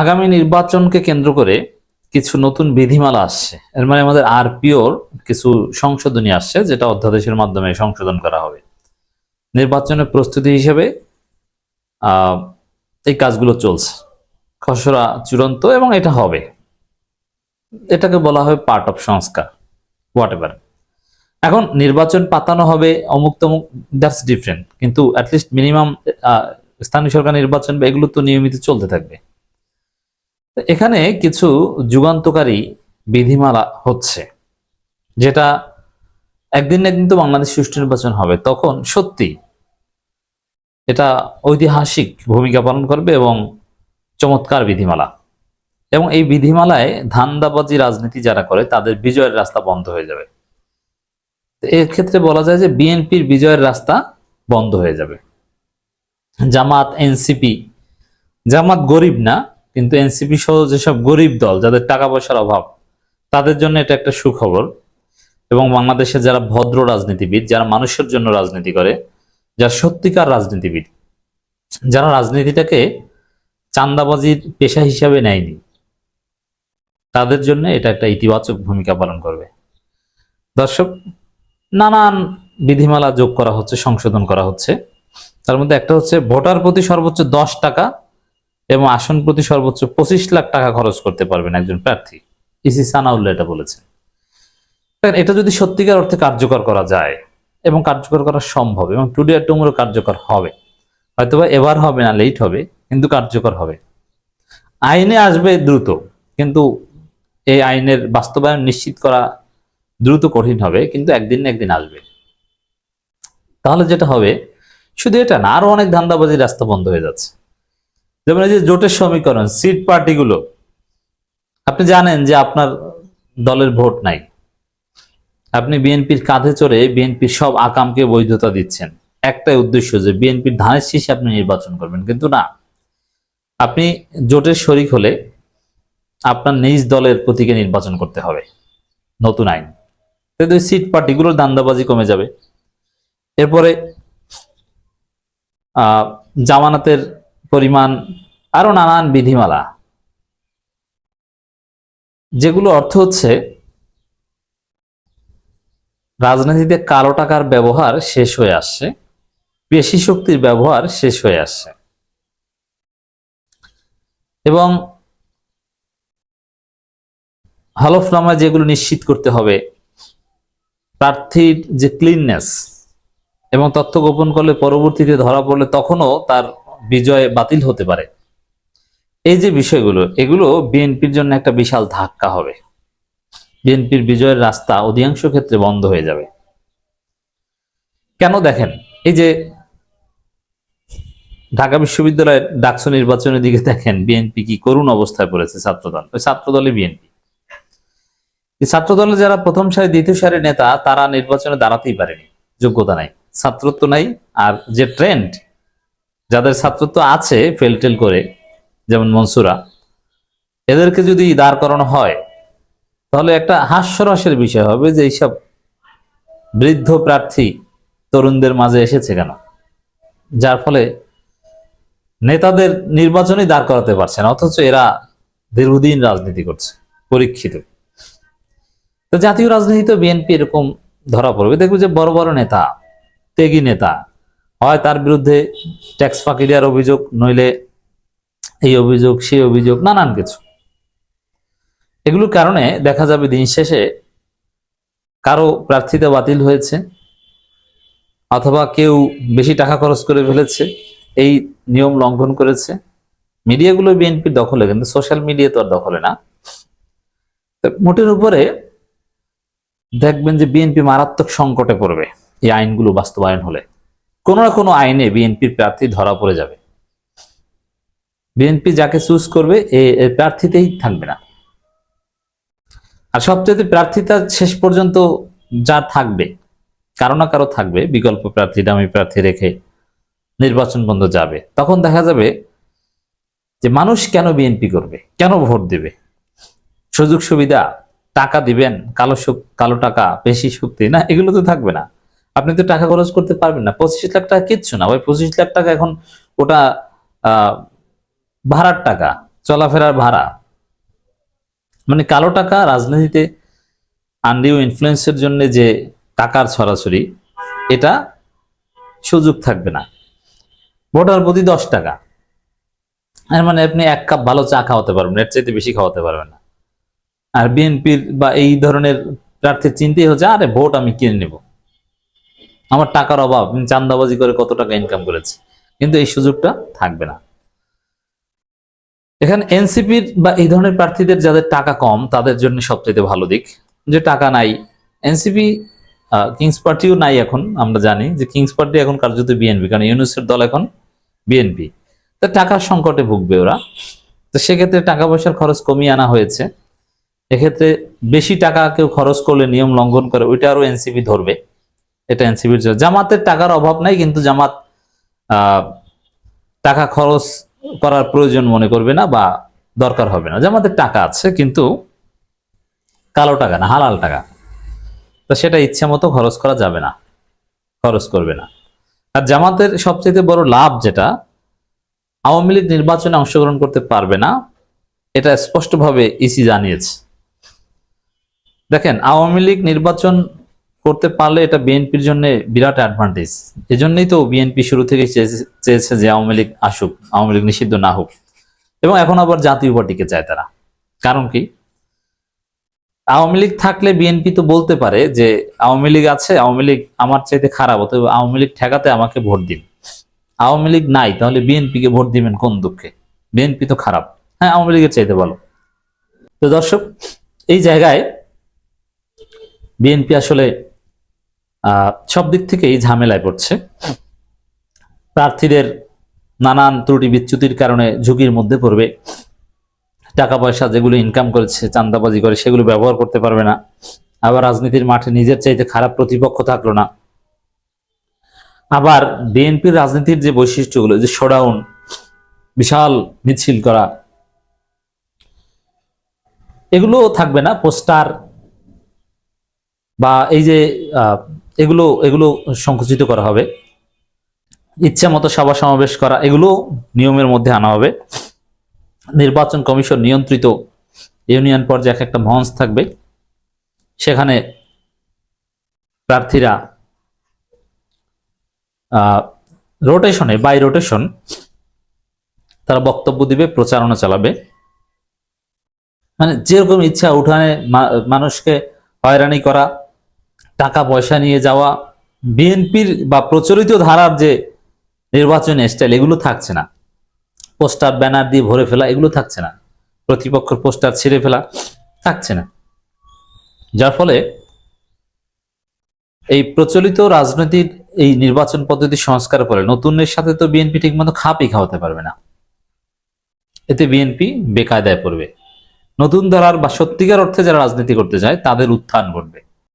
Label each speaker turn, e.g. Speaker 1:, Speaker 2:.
Speaker 1: আগামী নির্বাচনকে কেন্দ্র করে কিছু নতুন বিধিমালা আসছে। এর মানে আমাদের আরপিওর কিছু সংশোধনী আসছে, যেটা অধ্যাদেশের মাধ্যমে সংশোধন করা হবে। নির্বাচনের প্রস্তুতি হিসেবে এই কাজগুলো চলছে। খসড়া চূড়ান্ত এবং এটা হবে। এটাকে বলা হয় পার্ট অফ সংস্কার হোয়াট এভার এখন নির্বাচন পাতানো হবে, অমুক তমুক দ্যাটস ডিফারেন্ট কিন্তু অ্যাটলিস্ট মিনিমাম স্থানীয় সরকার নির্বাচন বা এগুলো তো নিয়মিত চলতে থাকবে। এখানে কিছু যুগান্তকারী বিধিমালা হচ্ছে, যেটা একদিন না একদিন তো বাংলাদেশ সুষ্ঠু নির্বাচন হবে, তখন সত্যি এটা ঐতিহাসিক ভূমিকা পালন করবে এবং চমৎকার বিধিমালা। এবং এই বিধিমালায় ধান্দাবাজি রাজনীতি যারা করে, তাদের বিজয়ের রাস্তা বন্ধ হয়ে যাবে। এর ক্ষেত্রে বলা যায় যে বিএনপির বিজয়ের রাস্তা বন্ধ হয়ে যাবে। জামাত, এনসিপি, জামাত গরিব না কিন্তু এনসিপি সহ যেসব গরিব দল, যাদের টাকা পয়সার অভাব, তাদের জন্য এটা একটা সুখবর। এবং বাংলাদেশে যারা ভদ্র রাজনীতিবিদ, যারা মানুষের জন্য রাজনীতি করে, যারা সত্যিকার রাজনীতিবিদ, যারা রাজনীতিটাকে চান্দাবাজির পেশা হিসাবে নেয়নি, তাদের জন্য এটা একটা ইতিবাচক ভূমিকা পালন করবে। দর্শক, নানান বিধিমালা যোগ করা হচ্ছে, সংশোধন করা হচ্ছে। তার মধ্যে একটা হচ্ছে, ভোটার প্রতি সর্বোচ্চ দশ টাকা এবং আসন প্রতি সর্বোচ্চ পঁচিশ লাখ টাকা খরচ করতে পারবেন একজন প্রার্থী। ইসি সানাউল্লাহ এটা বলেছেন। এটা যদি সত্যিকার অর্থে কার্যকর করা যায় এবং কার্যকর করা সম্ভব এবং টুডে আর টুমোরও কার্যকর হবে, হয়তোবা এবার হবে না লেট হবে, কিন্তু কার্যকর হবে। আইনে আসবে দ্রুত, কিন্তু এই আইনের বাস্তবায়ন নিশ্চিত করা দ্রুত কঠিন হবে, কিন্তু একদিন না একদিন আসবে। তাহলে যেটা হবে, শুধু এটা না, আরও অনেক ধান্দাবাজি রাস্তা বন্ধ হয়ে যাচ্ছে। যেমন এই যে জোটের সমীকরণ, সিট পার্টিগুলো, আপনি জানেন যে আপনার দলের ভোট নাই। আপনি বিএনপির কাঁধে চড়ে বিএনপির সব আকামকে বৈধতা দিচ্ছেন। একটাই উদ্দেশ্য যে বিএনপির ধানের শীষে আপনি নির্বাচন করবেন। কিন্তু না, আপনি জোটের শরিক হলে আপনার নিজ দলের প্রতীকে নির্বাচন করতে হবে, নতুন আইন। কিন্তু সিট পার্টিগুলোর দান্দাবাজি কমে যাবে। এরপরে জামানাতের পরিমাণ আরও নানান বিধিমালা। যেগুলো অর্থ হচ্ছে, রাজনীতিতে কালো টাকার ব্যবহার শেষ হয়ে আসছে পেশি শক্তির ব্যবহার শেষ হয়ে আসছে। এবং হলফনামায় যেগুলো নিশ্চিত করতে হবে, প্রার্থীর যে ক্লিননেস এবং তথ্য গোপন করলে পরবর্তীতে ধরা পড়লে তখনও তার বিজয় বাতিল হতে পারে। এই যে বিষয়গুলো, এগুলো বিএনপির জন্য একটা বিশাল ধাক্কা হবে। বিএনপির বিজয়ের রাস্তা অধিকাংশ ক্ষেত্রে বন্ধ হয়ে যাবে। কেন দেখেন, এই যে ঢাকা বিশ্ববিদ্যালয়ের ডাকসু নির্বাচনের দিকে দেখেন, বিএনপি কি করুণ অবস্থায় পড়েছে ছাত্রদল, ওই ছাত্রদলে বিএনপি। এই ছাত্রদলে যারা প্রথম সারি দ্বিতীয় সারির নেতা, তারা নির্বাচনে দাঁড়াতেই পারেনি, যোগ্যতা নাই, ছাত্রত্ব নাই, আর যে ট্রেন্ড যাদের ছাত্রত্ব আছে ফেলটেল করে, যেমন মনসুরা, এদেরকে যদি দাঁড় করানো হয়, তাহলে একটা হাস্যরসের বিষয় হবে যে এইসব বৃদ্ধ প্রার্থী তরুণদের মাঝে এসেছে কেন? যার ফলে নেতাদের নির্বাচনই দাঁড় করাতে পারছে না, অথচ এরা দীর্ঘদিন রাজনীতি করছে, পরীক্ষিত। তো জাতীয় রাজনীতিতে বিএনপি এরকম ধরা পড়বে। দেখবে যে বড় বড় নেতা, ত্যাগী নেতা হয় তার বিরুদ্ধে ট্যাক্স ফাঁকি দেওয়ার অভিযোগ, নইলে এই অভিযোগ, সেই অভিযোগ, নানান কিছু। এগুলোর কারণে দেখা যাবে দিন শেষে কারও প্রার্থিতা বাতিল হয়েছে, অথবা কেউ বেশি টাকা খরচ করে ফেলেছে, এই নিয়ম লঙ্ঘন করেছে। মিডিয়াগুলো বিএনপির দখলে, কিন্তু সোশ্যাল মিডিয়া তো আর দখলে না। মোটের উপরে দেখবেন যে বিএনপি মারাত্মক সংকটে পড়বে এই আইনগুলো বাস্তবায়ন হলে। কোনো না কোনো আইনে বিএনপির প্রার্থী ধরা পড়ে যাবে। বিএনপি যাকে চুজ করবে, এ প্রার্থীতেই থাকবে না। আর সবচেয়ে প্রার্থীতা শেষ পর্যন্ত যা থাকবে, কারও না কারও থাকবে, বিকল্প প্রার্থী, দামি প্রার্থী রেখে নির্বাচন বন্ধ যাবে। তখন দেখা যাবে যে মানুষ কেন বিএনপি করবে, কেন ভোট দেবে? সুযোগ সুবিধা, টাকা দিবেন, কালো কালো টাকা, বেশি শক্তি, না, এগুলো তো থাকবে না। আপনি তো টাকা খরচ করতে পারবেন না। পঁচিশ লাখ টাকা কিচ্ছু না। ওই পঁচিশ লাখ টাকা এখন ওটা ভাড়ার টাকা, চলাফেরার ভাড়া। মানে কালো টাকা রাজনীতিতে আন্ডিও ইনফ্লুয়েন্সের জন্য যে টাকার ছড়াছড়ি এটা সুযোগ থাকবে না। ভোটার প্রতি দশ টাকা। এর মানে আপনি এক কাপ ভালো চা খাওয়াতে পারবেন এর চাইতে বেশি খাওয়াতে পারবেন না। আর বিএনপির বা এই ধরনের প্রার্থীর চিন্তাই হচ্ছে, আরে ভোট আমি কিনে নেব। আমার টাকার অভাব চান্দাবাজি করে কত টাকা ইনকাম করেছে। কিন্তু এই সুযোগটা থাকবে না। এখানে এনসিপির বা এই ধরনের প্রার্থীদের যাদের টাকা কম, তাদের জন্য সবচেয়ে ভালো দিক। যে টাকা নাই এনসিপি কিংস পার্টিও নাই এখন, আমরা জানি যে কিংস পার্টি এখন কার্যত বিএনপি কারণ ইউনুসের দল এখন বিএনপি তো টাকার সংকটে ভুগবে ওরা। তো সেক্ষেত্রে টাকা পয়সার খরচ কমিয়ে আনা হয়েছে। এক্ষেত্রে বেশি টাকা কেউ খরচ করলে নিয়ম লঙ্ঘন করে, ওইটা আরও এনসিপি ধরবে। এটা এনসিপির জন্য। জামাতের টাকার অভাব নাই, কিন্তু জামাত টাকা খরচ করার প্রয়োজন মনে করবে না বা দরকার হবে না। জামাতের টাকা আছে, কিন্তু কালো টাকা না, হালাল টাকা। তো সেটা ইচ্ছে মতো খরচ করা যাবে না, খরচ করবে না। আর জামাতের সবচেয়ে বড় লাভ যেটা, আওয়ামী লীগ নির্বাচনে অংশগ্রহণ করতে পারবে না, এটা স্পষ্টভাবে ইসি জানিয়েছে। দেখেন, আওয়ামী লীগ নির্বাচন করতে পারলে এটা বিএনপির জন্য বিরাট অ্যাডভান্টেজ এজন্যই তো বিএনপি শুরু থেকে চেয়েছে- যে আওয়ামী লীগ আসুক, আওয়ামী লীগ নিষিদ্ধ না হোক। এবং এখন আবার জাতীয় পার্টিকে চায় তারা। কারণ কি? আওয়ামী লীগ থাকলে বিএনপি তো বলতে পারে যে আওয়ামী লীগ আছে, আওয়ামী লীগ আমার চাইতে খারাপ, অতএব আওয়ামী লীগ ঠেকাতে আমাকে ভোট দিন। আওয়ামী লীগ নাই, তাহলে বিএনপি কে ভোট দিবেন কোন দুঃখে? বিএনপি তো খারাপ। হ্যাঁ আওয়ামী লীগের চাইতে ভালো। তো দর্শক, এই জায়গায় বিএনপি আসলে সব দিক থেকেই ঝামেলায় পড়ছে। প্রার্থীদের নানান ত্রুটি বিচ্যুতির কারণে ঝুঁকির মধ্যে পড়বে। টাকা পয়সা যেগুলো ইনকাম করেছে চান্দাবাজি করে, সেগুলো ব্যবহার করতে পারবে না। আবার রাজনীতির মাঠে নিজের চাইতে খারাপ প্রতিপক্ষ থাকল না। আবার বিএনপির রাজনীতির যে বৈশিষ্ট্যগুলো, যে শোডাউন বিশাল মিছিল করা এগুলো থাকবে না। পোস্টার বা এই যে এগুলো এগুলো সংকুচিত করা হবে। ইচ্ছা মতো সভা সমাবেশ করা, এগুলো নিয়মের মধ্যে আনা হবে। নির্বাচন কমিশন নিয়ন্ত্রিত ইউনিয়ন পর্যায়ে এক একটা মঞ্চ থাকবে। সেখানে প্রার্থীরা রোটেশনে বাই রোটেশন তারা বক্তব্য দিবে প্রচারণা চালাবে। মানে যেরকম ইচ্ছা, উঠানে মানুষকে হয়রানি করা টাকা পয়সা নিয়ে যাওয়া, বিএনপির বা প্রচলিত ধারার যে নির্বাচনী স্টাইল এগুলো থাকছে না। পোস্টার, ব্যানার দিয়ে ভরে ফেলা এগুলো থাকছে না। প্রতিপক্ষের পোস্টার ছিঁড়ে ফেলা থাকছে না। যার ফলে এই প্রচলিত রাজনৈতিক এই নির্বাচন পদ্ধতি সংস্কার করে নতুনের সাথে তো বিএনপি ঠিকমতো খাপই খাওয়াতে পারবে না। এতে বিএনপি বেকায়দায় পড়বে। নতুন ধারার বা সত্যিকার অর্থে যারা রাজনীতি করতে চায় তাদের উত্থান ঘটবে।